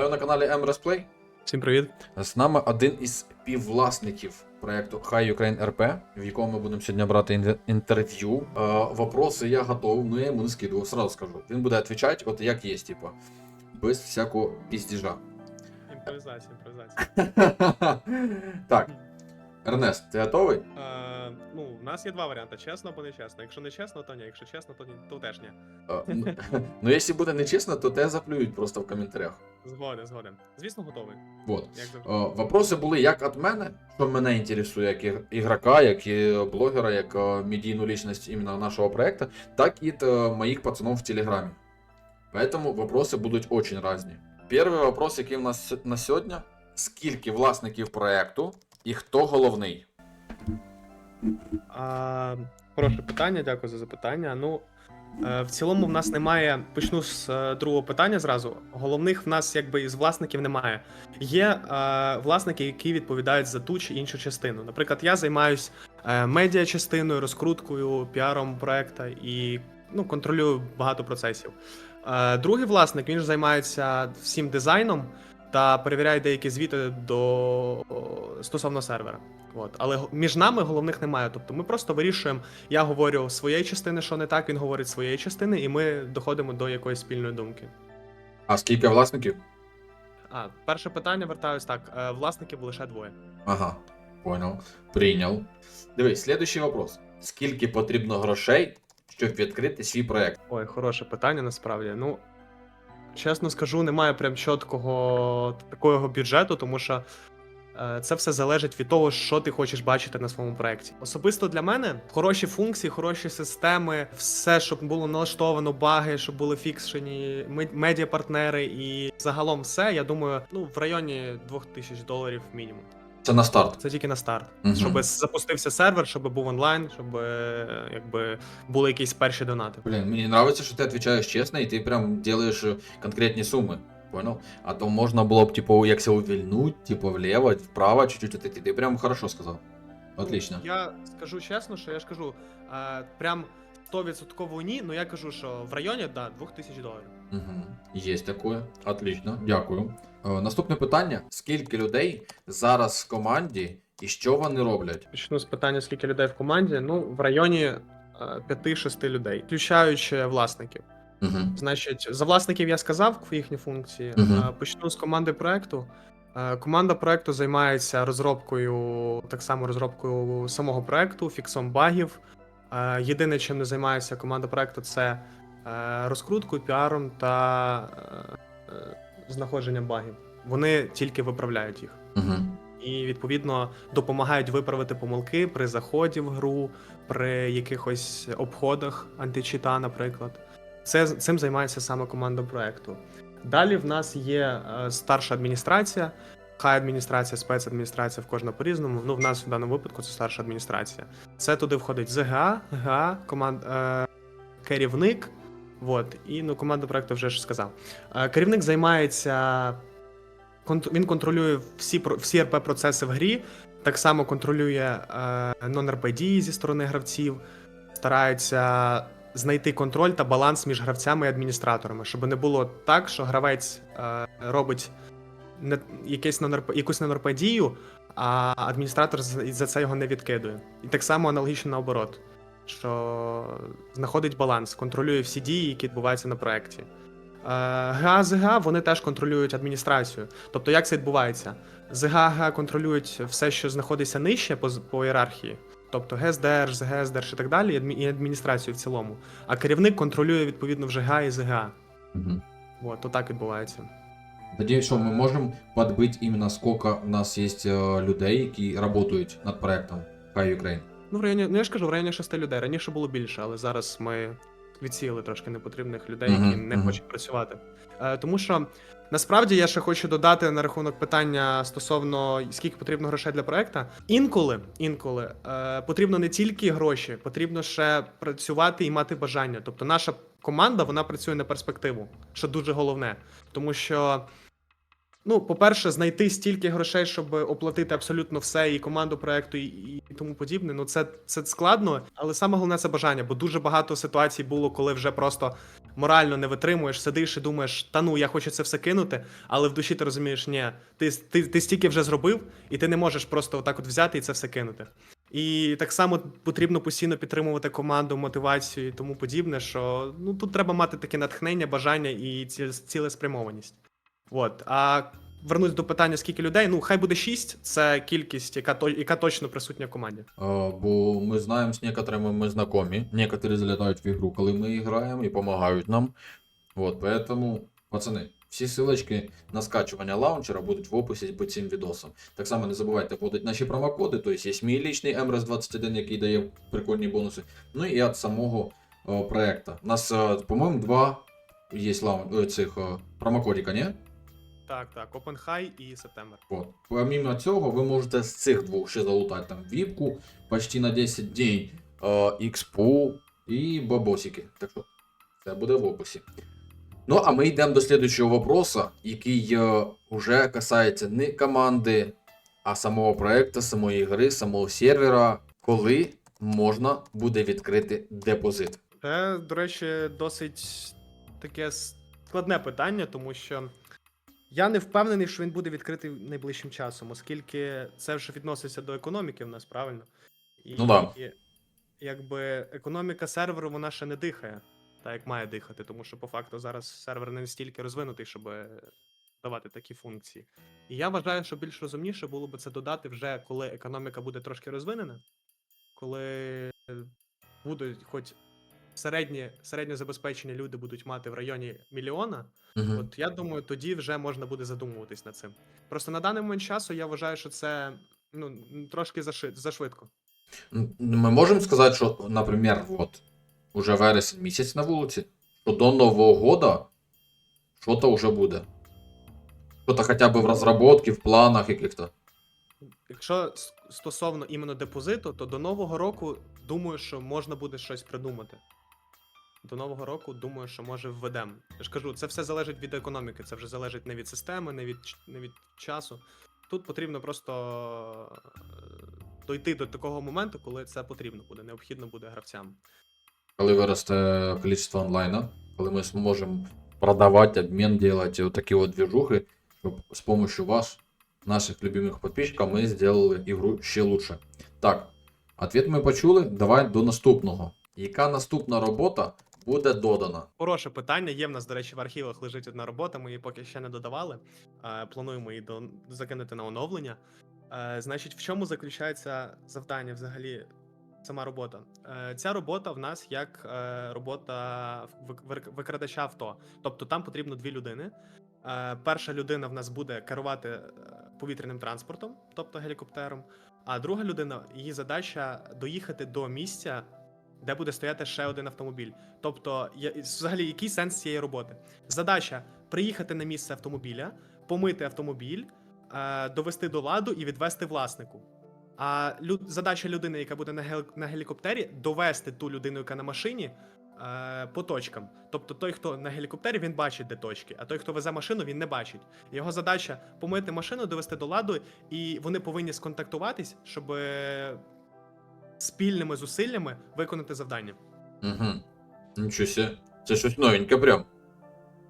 Вітаю на каналі MRSplay. Всім привіт. З нами один із співвласників проєкту High Ukraine RP, в якому ми будемо сьогодні брати інтерв'ю. Е, вопроси я готов, но я йому не скидував, сразу скажу. Він буде відповідати, от як є, типу, без всякого піздіжа. Імпровізація, імпровізація. так, Ернест, ти готовий? Е, ну, у нас є два варіанти: чесно або нечесно. Якщо не чесно, то ні. Якщо чесно, то ні, то теж ні. Е, ну, ну, якщо буде нечесно, то те заплюють просто в коментарях. Згоден, згоден. Звісно, готовий. Вот. Як завжди. Е, Вопроси були як від мене, що мене інтересує, як іг- ігрока, як і блогера, як е, медійну лічність іменно нашого проекту, так і від е, моїх пацанов в Телеграмі. Поэтому вопроси будуть очень різні. Перший вопрос, який у нас с- на сьогодні: скільки власників проекту і хто головний? А, хороше питання, дякую за запитання. Ну, е, в цілому, в нас немає. Почну з е, другого питання зразу. Головних в нас, якби із власників немає. Є е, власники, які відповідають за ту чи іншу частину. Наприклад, я займаюсь е, медіа частиною, розкруткою, піаром проекта і ну, контролюю багато процесів. Е, другий власник він ж займається всім дизайном та перевіряє деякі звіти до стосовно сервера. От. Але між нами головних немає. Тобто ми просто вирішуємо, я говорю своєї частини, що не так, він говорить своєї частини, і ми доходимо до якоїсь спільної думки. А скільки власників? А, перше питання вертаюсь так: е, власників лише двоє. Ага, понял. Прийняв. Дивись, следующий вопрос. Скільки потрібно грошей, щоб відкрити свій проект? Ой, хороше питання насправді. Ну, чесно скажу, немає прям чіткого такого бюджету, тому що е, це все залежить від того, що ти хочеш бачити на своєму проєкті. Особисто для мене хороші функції, хороші системи, все, щоб було налаштовано, баги, щоб були фікшені, мед- медіапартнери і загалом все, я думаю, ну в районі 2000 доларів мінімум. Це на старт. Це тільки на старт. Мгм. Щоб запустився сервер, щоб був онлайн, щоб е, якби були якісь перші донати. Блин, мне нравится, что ты отвечаешь честно, и ты прям делаешь э, конкретные суммы. Понял? А то можно было бы, типа, як себя увильнуть, типа, влево, вправо, чуть-чуть отойти. Ты прям хорошо сказал. Отлично. Я скажу чесно, що я ж кажу, е, прям 100% ні, але я кажу, що в районі да, 2000 доларів. Угу. Есть такое. Отлично. Дякую. Е, наступне питання: скільки людей зараз в команді і що вони роблять? Почну з питання, скільки людей в команді. Ну, в районі е, 5-6 людей, включаючи власників. Угу. Значить, за власників я сказав їхні функції. Мгм. Е, Почну з команди проекту. Е, Команда проекту займається розробкою, так само розробкою самого проекту, фіксом багів. Е, Єдине, чим не займається команда проекту, це е, розкруткою, піаром та е, знаходженням багів. Вони тільки виправляють їх. Угу. І відповідно допомагають виправити помилки при заході в гру, при якихось обходах античита, наприклад. Це цим займається саме команда проекту. Далі в нас є старша адміністрація, хай адміністрація, спецадміністрація в кожна по-різному. Ну, в нас в даному випадку це старша адміністрація. Це туди входить ЗГА, ГА, команд, е, керівник. Вот, і ну, команда проекту вже ж сказав. Е, керівник займається він контролює всі всі РП процеси в грі, так само контролює е, нон-РП дії зі сторони гравців, старається знайти контроль та баланс між гравцями і адміністраторами, щоб не було так, що гравець е, робить не, якесь нон-РП, якусь нон-РП а адміністратор за це його не відкидує. І так само аналогічно наоборот, що знаходить баланс, контролює всі дії, які відбуваються на проєкті. Е, ГА, ЗГА, вони теж контролюють адміністрацію. Тобто, як це відбувається? ЗГА ГА контролюють все, що знаходиться нижче по, по ієрархії, тобто ГЕСДЕРЖ, ЗГСДЕРЖ і так далі, і і адміністрацію в цілому. А керівник контролює відповідно вже ГА і ЗГА. Угу. От, то так відбувається. Тоді що ми можемо подбить именно сколько в нас є э, людей, які працюють над проектом High Ukraine. Ну, в районі, ну я ж кажу, в районі шести людей. Раніше було більше, але зараз ми відсіяли трошки непотрібних людей, які Мгм, не мгм. хочуть працювати. Е, тому що насправді я ще хочу додати на рахунок питання стосовно скільки потрібно грошей для проекту. Інколи, інколи е, потрібно не тільки гроші, потрібно ще працювати і мати бажання. Тобто, наша команда вона працює на перспективу, що дуже головне, тому що. Ну, по-перше, знайти стільки грошей, щоб оплатити абсолютно все, і команду проекту, і, і тому подібне. Ну, це, це складно, але саме головне це бажання, бо дуже багато ситуацій було, коли вже просто морально не витримуєш, сидиш і думаєш, та ну я хочу це все кинути, але в душі ти розумієш, ні, ти, ти, ти стільки вже зробив, і ти не можеш просто отак от взяти і це все кинути. І так само потрібно постійно підтримувати команду, мотивацію і тому подібне, що ну тут треба мати таке натхнення, бажання і цілеспрямованість. От. А вернусь до питання, скільки людей. Ну, хай буде 6, це кількість, яка, то- яка точно присутня в команді. А, Бо ми знаємо з некоторыми ми знакомі. Некоторі залітають в ігру, коли ми граємо і допомагають нам. Вот, поэтому, пацани, всі ссылочки на скачування лаунчера будуть в описі під цим відосом. Так само не забувайте вводити наші промокоди, тобто є мій лічний MRS21, який дає прикольні бонуси. Ну і від самого о, проекта. У нас, е, по-моєму, два є лаун... е, цих е, промокодика, ні? Так, так, Open High і Септембр. От. Помимо цього, ви можете з цих двох ще залутати там віпку почти на 10 днів, е, і бабосики. Так що це буде в описі. Ну, а ми йдемо до слідуючого вопроса, який е, уже касається не команди, а самого проекту, самої гри, самого сервера. Коли можна буде відкрити депозит? Це, до речі, досить таке складне питання, тому що я не впевнений, що він буде відкритий найближчим часом, оскільки це вже відноситься до економіки в нас, правильно? І, Ну да. і, якби економіка серверу вона ще не дихає, так як має дихати, тому що по факту зараз сервер не настільки розвинутий, щоб давати такі функції. І я вважаю, що більш розумніше було б це додати вже коли економіка буде трошки розвинена, коли будуть хоч середні, забезпечені люди будуть мати в районі мільйона, Угу. от я думаю, тоді вже можна буде задумуватись над цим. Просто на даний момент часу я вважаю, що це ну, трошки заши- зашвидко. Ми можемо сказати, що, наприклад, от, уже вересень місяць на вулиці, що до Нового года що-то вже буде. Що-то хоча б в розробці, в планах яких-то. Якщо стосовно іменно депозиту, то до Нового року думаю, що можна буде щось придумати. До Нового року думаю, що може введемо. Я ж кажу, це все залежить від економіки, це вже залежить не від системи, не від, не від часу. Тут потрібно просто е, дойти до такого моменту, коли це потрібно буде, необхідно буде гравцям. Коли виросте кількість онлайна, коли ми зможемо продавати, обмін робити, вот такі от движухи, щоб з допомогою вас, наших любимих підписчиків, ми зробили ігру ще лучше. Так, ответ ми почули. Давай до наступного. Яка наступна робота буде додана? Хороше питання. Є в нас, до речі, в архівах лежить одна робота. Ми її поки ще не додавали. Е, Плануємо її до... закинути на оновлення. Е, Значить, в чому заключається завдання взагалі? Сама робота. Е, Ця робота в нас як робота вик- вик- викрадача авто. Тобто там потрібно дві людини. Перша людина в нас буде керувати повітряним транспортом, тобто гелікоптером. А друга людина, її задача доїхати до місця, де буде стояти ще один автомобіль. Тобто, взагалі, який сенс цієї роботи? Задача приїхати на місце автомобіля, помити автомобіль, е, довести до ладу і відвести власнику. А лю- задача людини, яка буде на, гел- на гелікоптері, довести ту людину, яка на машині. е, По точкам. Тобто той, хто на гелікоптері, він бачить, де точки, а той, хто везе машину, він не бачить. Його задача помити машину, довести до ладу, і вони повинні сконтактуватись, щоб спільними зусиллями виконати завдання. Угу. Нічого себе. Це щось новеньке прям.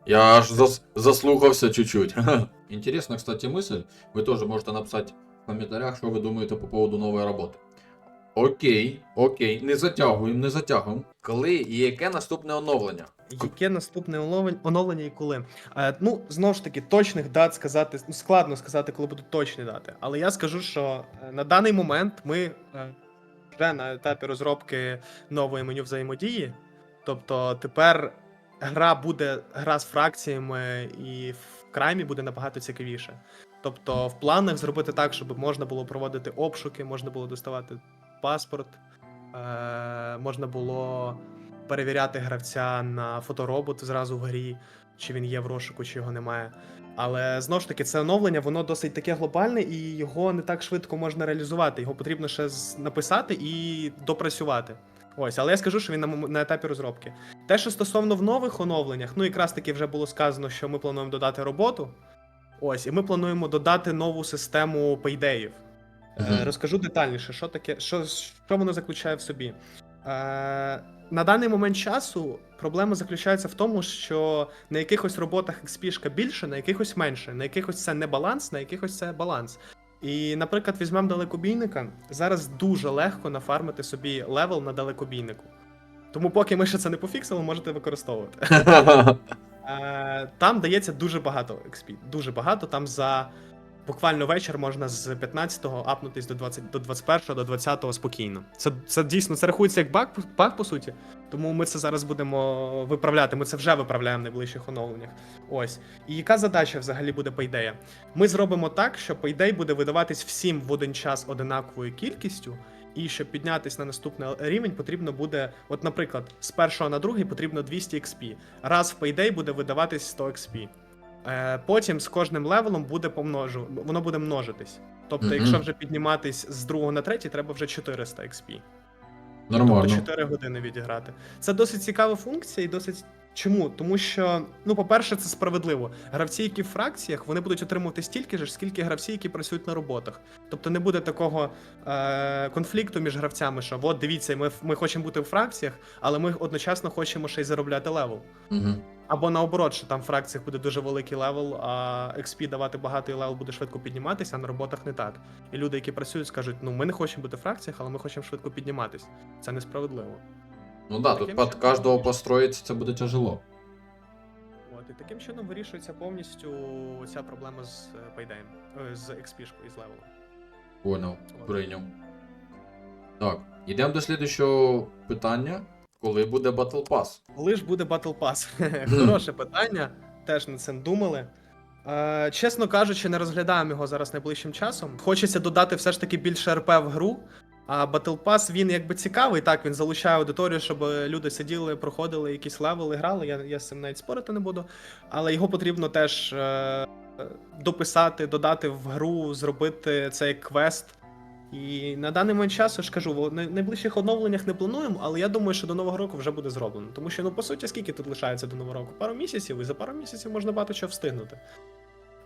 Я аж зас... заслухався чуть-чуть. Интересна, кстати, мысль. Вы тоже можете написать в комментариях, що ви думаєте по поводу нової роботи. Окей, окей, не затягуємо, не затягуємо. Коли і яке наступне оновлення? Яке наступне оновлення, оновлення і коли? Е, ну, знову ж таки, точних дат сказати, ну, складно сказати, коли будуть точні дати. Але я скажу, що е, на даний момент ми е, вже на етапі розробки нової меню взаємодії. Тобто тепер гра буде гра з фракціями, і в краймі буде набагато цікавіше. Тобто, в планах зробити так, щоб можна було проводити обшуки, можна було доставати паспорт, е, можна було перевіряти гравця на фоторобот зразу в грі, чи він є в розшуку, чи його немає. Але знову ж таки, це оновлення, воно досить таке глобальне, і його не так швидко можна реалізувати. Його потрібно ще написати і допрацювати. Ось, але я скажу, що він на, на етапі розробки. Те, що стосовно в нових оновленнях, ну якраз таки вже було сказано, що ми плануємо додати роботу. Ось, і ми плануємо додати нову систему пейдеїв. Е, Мгм. Розкажу детальніше, що таке, що, що воно заключає в собі. Е, на даний момент часу проблема заключається в тому, що на якихось роботах XP більше, на якихось менше, на якихось це не баланс, на якихось це баланс. І, наприклад, візьмемо далекобійника. Зараз дуже легко нафармити собі левел на далекобійнику. Тому, поки ми ще це не пофіксили, можете використовувати. Е, Там дається дуже багато XP. Дуже багато. Там за буквально вечір можна з 15-го апнутись до 20, до 21-го, до 20-го спокійно. Це, це дійсно це рахується як баг, баг, по суті. Тому ми це зараз будемо виправляти. Ми це вже виправляємо в найближчих оновленнях. Ось. І яка задача взагалі буде Payday? Ми зробимо так, що Payday буде видаватись всім в один час одинаковою кількістю. І щоб піднятися на наступний рівень, потрібно буде, от, наприклад, з першого на другий потрібно 200 XP. Раз в Payday буде видаватись 100 XP. Е, потім з кожним левелом буде помножу, воно буде множитись. Тобто, Мгм. якщо вже підніматись з другого на третій, треба вже 400 XP. Нормально. Тобто 4 години відіграти. Це досить цікава функція і досить. Чому? Тому що, ну, по-перше, це справедливо. Гравці, які в фракціях, вони будуть отримувати стільки ж, скільки гравці, які працюють на роботах. Тобто не буде такого е- конфлікту між гравцями, що от дивіться, ми, ми хочемо бути в фракціях, але ми одночасно хочемо ще й заробляти левел. Угу. Або наоборот, що там в фракціях буде дуже великий левел, а XP давати багато і левел буде швидко підніматися, а на роботах не так. І люди, які працюють, скажуть: ну ми не хочемо бути в фракціях, але ми хочемо швидко підніматись. Це несправедливо. Ну да, тут під кожного построїться це буде тяжело. От і таким чином вирішується повністю ця проблема з е, Payday, е, з XP і з левелом. Понял, прийняв. Так, йдемо до слідчого питання. Коли буде Battle Pass? Коли ж буде Battle Pass? Хороше питання. Теж над цим думали. Е, чесно кажучи, не розглядаємо його зараз найближчим часом. Хочеться додати все ж таки більше РП в гру. А Battle Pass, він якби цікавий, так, він залучає аудиторію, щоб люди сиділи, проходили якісь левели, грали. Я, я з цим навіть спорити не буду. Але його потрібно теж е, дописати, додати в гру, зробити цей квест. І на даний момент часу ж кажу, в найближчих оновленнях не плануємо, але я думаю, що до нового року вже буде зроблено. Тому що, ну по суті, скільки тут лишається до нового року? Пару місяців, і за пару місяців можна багато чого встигнути.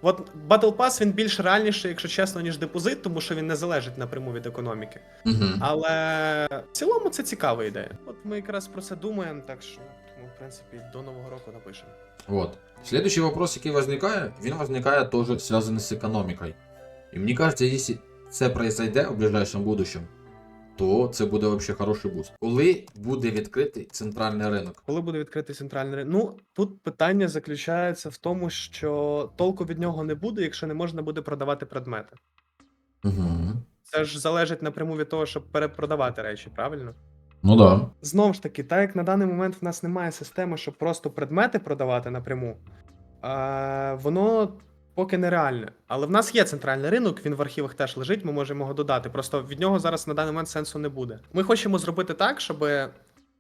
От Battle Pass він більш реальніший, якщо чесно, ніж депозит, тому що він не залежить напряму від економіки. Угу. Але в цілому це цікава ідея. От ми якраз про це думаємо, так що тому, в принципі, до нового року напишемо. Вот. Следующий вопрос, який возникає, він возникає тоже связанный с экономикой. И мне кажется, если це произойде в ближайшем будущем, то це буде вообще хороший буст. Коли буде відкритий центральний ринок? Коли буде відкритий центральний ринок? Ну тут питання заключається в тому, що толку від нього не буде, якщо не можна буде продавати предмети. Угу. Це ж залежить напряму від того, щоб перепродавати речі, правильно? Ну да. Знову ж таки, так як на даний момент в нас немає системи, щоб просто предмети продавати напряму, е, воно поки нереальне. Але в нас є центральний ринок, він в архівах теж лежить, ми можемо його додати. Просто від нього зараз на даний момент сенсу не буде. Ми хочемо зробити так, щоб.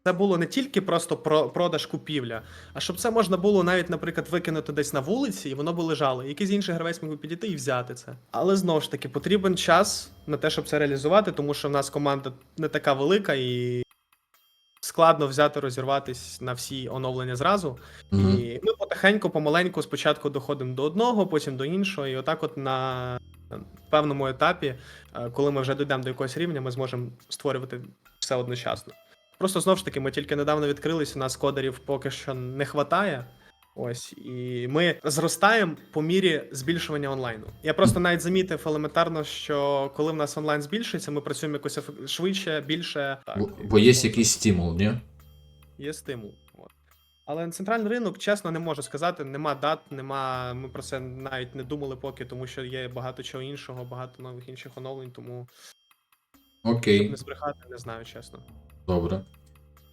Це було не тільки просто про продаж купівля, а щоб це можна було навіть, наприклад, викинути десь на вулиці, і воно би лежало. Якийсь інший гравець міг би підійти і взяти це. Але знову ж таки, потрібен час на те, щоб це реалізувати, тому що в нас команда не така велика і складно взяти розірватись на всі оновлення зразу. Угу. І ми потихеньку, помаленьку, спочатку доходимо до одного, потім до іншого, і отак, от на певному етапі, е, коли ми вже дійдемо до якогось рівня, ми зможемо створювати все одночасно. Просто знову ж таки, ми тільки недавно відкрились, у нас кодерів поки що не вистачає. Ось, і ми зростаємо по мірі збільшування онлайну. Я просто навіть замітив елементарно, що коли в нас онлайн збільшується, ми працюємо якось швидше, більше. Так, Бо, бо є якийсь стимул, ні? Є стимул. От. Але центральний ринок, чесно, не можу сказати, нема дат, нема. Ми про це навіть не думали поки, тому що є багато чого іншого, багато нових інших оновлень, тому щоб не збрехати, не знаю, чесно. добре.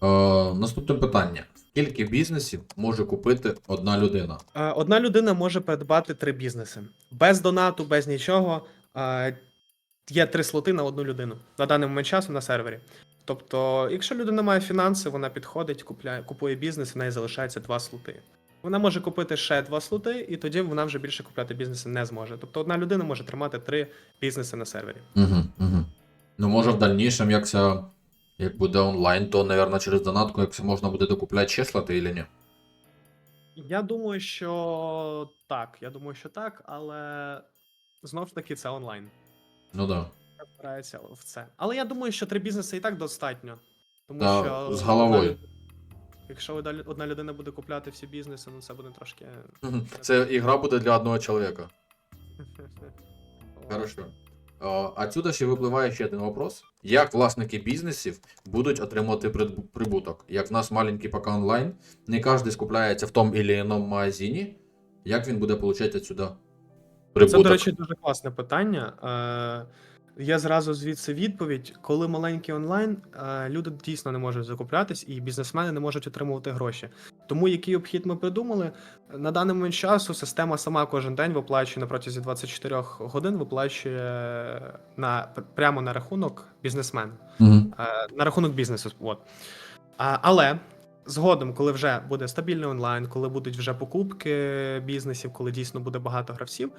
Е, наступне питання: скільки бізнесів може купити одна людина? Е, Одна людина може придбати три бізнеси. Без донату, без нічого. Е, Є три слоти на одну людину на даний момент часу на сервері. Тобто, якщо людина має фінанси, вона підходить, купляє, купує бізнес, в неї залишається два слоти. Вона може купити ще два слоти, і тоді вона вже більше купляти бізнеси не зможе. Тобто одна людина може тримати три бізнеси на сервері. Угу, угу. Ну, може, в дальнішому, як це, як буде онлайн, то, мабуть, через донатку, як це можна буде докупляти ще слоти, чи ні? Я думаю, що так. Я думаю, що так, але знову ж таки це онлайн. Ну да. Збирається в це. Але я думаю, що три бізнеси і так достатньо. Тому Да, що з головою. Якщо одна людина буде купляти всі бізнеси, ну це буде трошки. Це ігра буде для одного чоловіка. Хорошо. Е, Отсюда ще випливає ще один вопрос. Як власники бізнесів будуть отримувати прибуток? Як в нас маленький поки онлайн, не кожен скупляється в тому чи іншому магазині. Як він буде отримати отсюда прибуток? Це, до речі, дуже класне питання. Е, Є зразу звідси відповідь. Коли маленький онлайн, е, люди дійсно не можуть закуплятись, і бізнесмени не можуть отримувати гроші. Тому який обхід ми придумали на даний момент часу. Система сама кожен день виплачує на протязі 24 годин, виплачує на прямо на рахунок бізнесмена. Е, на рахунок бізнесу. От. Але згодом, коли вже буде стабільний онлайн, коли будуть вже покупки бізнесів, коли дійсно буде багато гравців,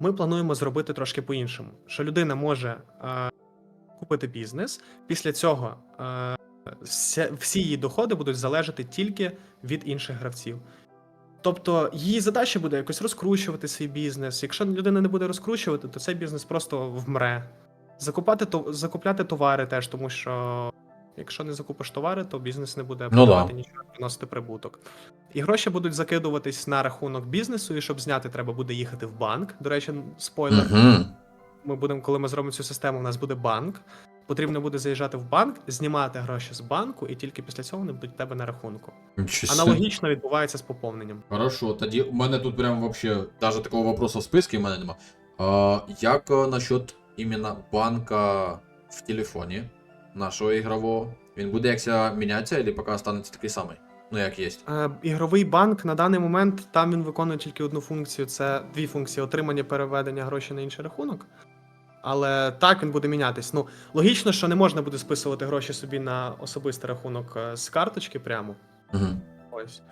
ми плануємо зробити трошки по-іншому. Що людина може е, купити бізнес, після цього е, всі її доходи будуть залежати тільки від інших гравців. Тобто її задача буде якось розкручувати свій бізнес. Якщо людина не буде розкручувати, то цей бізнес просто вмре. Закупати то закупляти товари теж, тому що якщо не закупиш товари, то бізнес не буде Ну продавати да. нічого, приносити прибуток. І гроші будуть закидуватись на рахунок бізнесу, і щоб зняти, треба буде їхати в банк. До речі, спойлер. Мгм. Ми будемо, коли ми зробимо цю систему, у нас буде банк. Потрібно буде заїжджати в банк, знімати гроші з банку, і тільки після цього вони будуть тебе на рахунку. Нічого. Аналогічно відбувається з поповненням. Хорошо, тоді у мене тут прям вообще даже такого вопросу в списку в мене нема. А, як е, насчет іменно банка в телефоні нашого ігрового? Він буде якся мінятися, або поки останеться такий самий? Ну, як є. Е, Ігровий банк на даний момент там він виконує тільки одну функцію: це дві функції: отримання переведення грошей на інший рахунок. Але так він буде мінятись. Ну, логічно, що не можна буде списувати гроші собі на особистий рахунок е, з карточки прямо. Угу. Ось.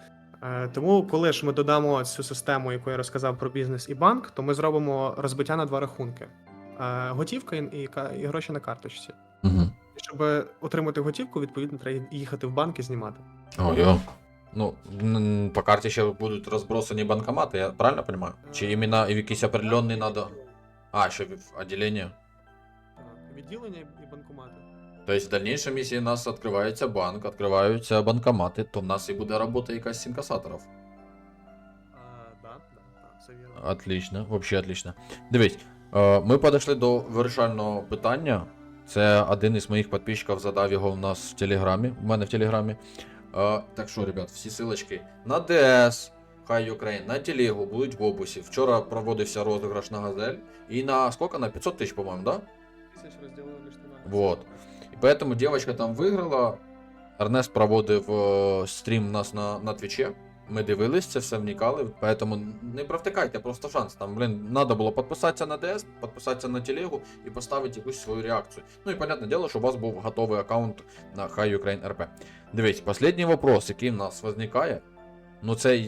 Е, Тому, коли ж ми додамо цю систему, яку я розказав про бізнес і банк, то ми зробимо розбиття на два рахунки: Е, готівка і, і, і гроші на карточці. Угу. Щоб отримати готівку, відповідно, треба їхати в банк і знімати. О, йо. Ну, по карті ще будуть розбросані банкомати, я правильно розумію? Чи іменно в якийсь определенний надо. А, ще в відділення. Відділення і банкомати. Тобто в дальнейшем, якщо у нас відкривається банк, відкриваються банкомати, то в нас і буде робота якась з інкасаторів. Отлично, вообще отлично. Дивись, е, ми підійшли до вирішального питання. Це один із моїх підписчиків задав його в нас в Телеграмі. У мене в Телеграмі. Е, Так що, ребят, всі силочки на ДС, Хай Ukraine, на телегу будуть в описі. Вчора проводився розіграш на газель. І на сколько? На 500 тисяч, по-моєму, да? Тисяч розділили між. Вот. І поэтому девочка там виграла. Ернест проводив е, стрім у нас на, на Твічі. Ми дивились це все, вникали. Поэтому не провтикайте просто шанс. Там, блин, надо було підписатися на ДС, підписатися на телегу і поставити якусь свою реакцію. Ну і понятне діло, що у вас був готовий аккаунт на High Ukraine RP. Дивись, останній вопрос, який в нас виникає. Ну це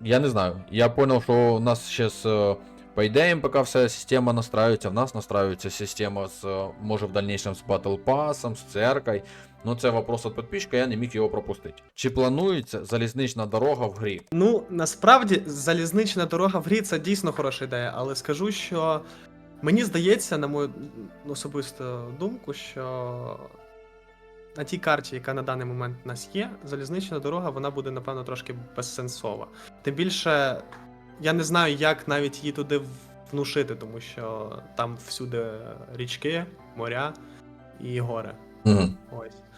я не знаю. Я понял, що у нас зараз е, по ідеям, поки вся система настраюється, в нас настраюється система з, е, може в дальнейшем з Battle Pass, з церкой. Ну це вопрос від підписчика, я не міг його пропустити. Чи планується залізнична дорога в грі? Ну, насправді, залізнична дорога в грі це дійсно хороша ідея, але скажу, що мені здається, на мою особисту думку, що на тій карті, яка на даний момент в нас є, залізнична дорога, вона буде, напевно, трошки безсенсова. Тим більше, я не знаю, як навіть її туди внушити, тому що там всюди річки, моря і гори. Угу. Ось.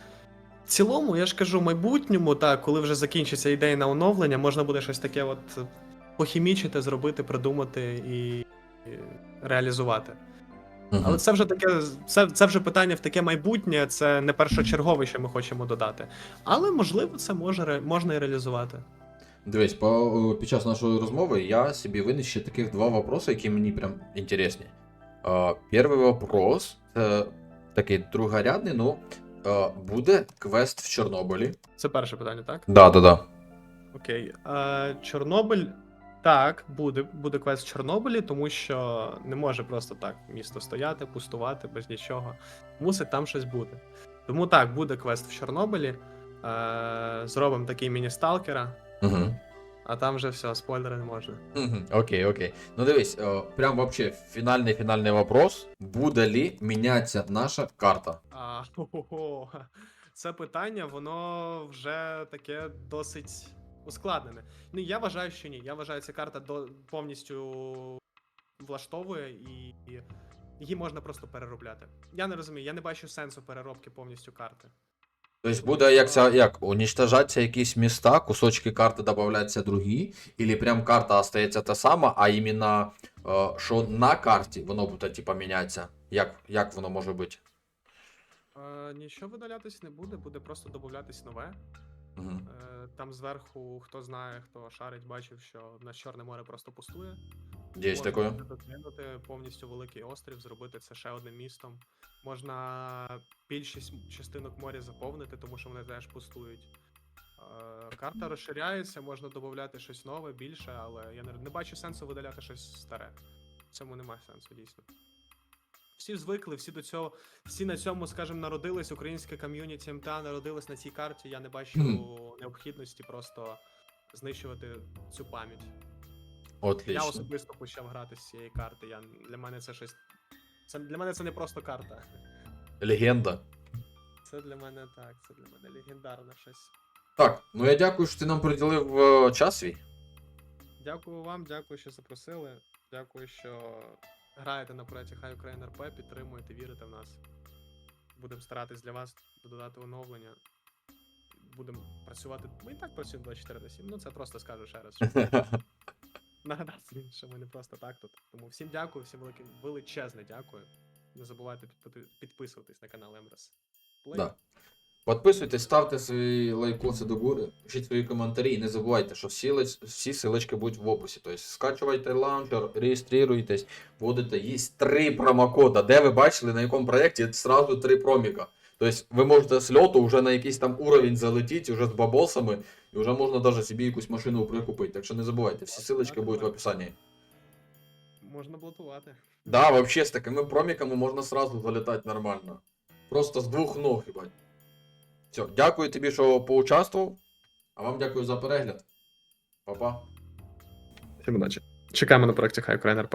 В цілому, я ж кажу, в майбутньому, так, коли вже закінчиться ідейне оновлення, можна буде щось таке от похімічити, зробити, придумати і реалізувати. Але це вже таке, це, це вже питання в таке майбутнє, це не першочергове, що ми хочемо додати. Але можливо, це може, можна і реалізувати. Дивись, по, під час нашої розмови я собі виніс ще таких два вопроси, які мені прям інтересні. Перший вопрос це такий другорядний, ну е, буде квест в Чорнобилі. Це перше питання, так? Да, да, да. Окей. Е, Чорнобиль. Так, буде, буде квест в Чорнобилі, тому що не може просто так місто стояти, пустувати без нічого. Мусить там щось бути. Тому так, буде квест в Чорнобилі. Е, зробимо такий міні-сталкера. Угу. а там вже все, спойлери не можна. Мгм, Окей, окей. Ну дивись, о, прям вообще фінальний фінальний вопрос. Буде ли мінятися наша карта? А, хо-хо-хо. Це питання, воно вже таке досить ускладнене. Ну, я вважаю, що ні. Я вважаю, ця карта до, повністю влаштовує і, її можна просто переробляти. Я не розумію, я не бачу сенсу переробки повністю карти. Тобто буде як ця, як уничтожаться якісь міста, кусочки карти додаються другі, или прям карта остається та сама, а іменно е, що на карті воно буде типа мінятися. Як, як воно може бути? Е, нічого видалятись не буде, буде просто додатись нове. Угу. Е, там зверху, хто знає, хто шарить, бачив, що на Чорне море просто пустує. Є Можна таке. докинути повністю великий острів, зробити це ще одним містом. Можна більшість частинок моря заповнити, тому що вони теж пустують. Е, Карта розширяється, можна додати щось нове, більше, але я не, не бачу сенсу видаляти щось старе. В цьому немає сенсу, дійсно. Всі звикли, всі до цього, всі на цьому, скажімо, народились, українське ком'юніті МТА народилось на цій карті. Я не бачу необхідності просто знищувати цю пам'ять. Я особисто почав грати з цієї карти. Я, для мене це щось. Це, для мене це не просто карта. Легенда. Це для мене так, це для мене легендарне щось. Так, ну я дякую, що ти нам приділив е, час свій. Дякую вам, дякую, що запросили. Дякую, що граєте на проєкті Хай Україн РП, підтримуєте, вірите в нас. Будемо старатись для вас додати оновлення. Будемо працювати. Ми і так працюємо 24 на 7. Ну це просто скажу ще раз. Нагадати, що ми не просто так тут. Тому всім дякую, всім велике, величезне дякую. Не забувайте підписуватись на канал Емрес. Да. Підписуйтесь, ставте свої лайкоси до гори, пишіть свої коментарі і не забувайте, що всі, всі силочки будуть в описі. Тобто скачувайте лаунчер, реєструйтесь, вводите, є три промокода. Де ви бачили, на якому проєкті сразу три проміка. Тобто ви можете з льоту вже на якийсь там уровень залетіти, вже з бабосами, і вже можна навіть собі якусь машину прикупити. Так що не забувайте, всі силочки будуть в описанні. Можна блокувати. Да, вообще з такими проміками можна сразу залітати нормально. Просто з двох ног, їбать. Все, дякую тобі, що поучаствував. А вам дякую за перегляд. Па-па. Всім удачі. Чекаємо на проєкті Хай Україн РП.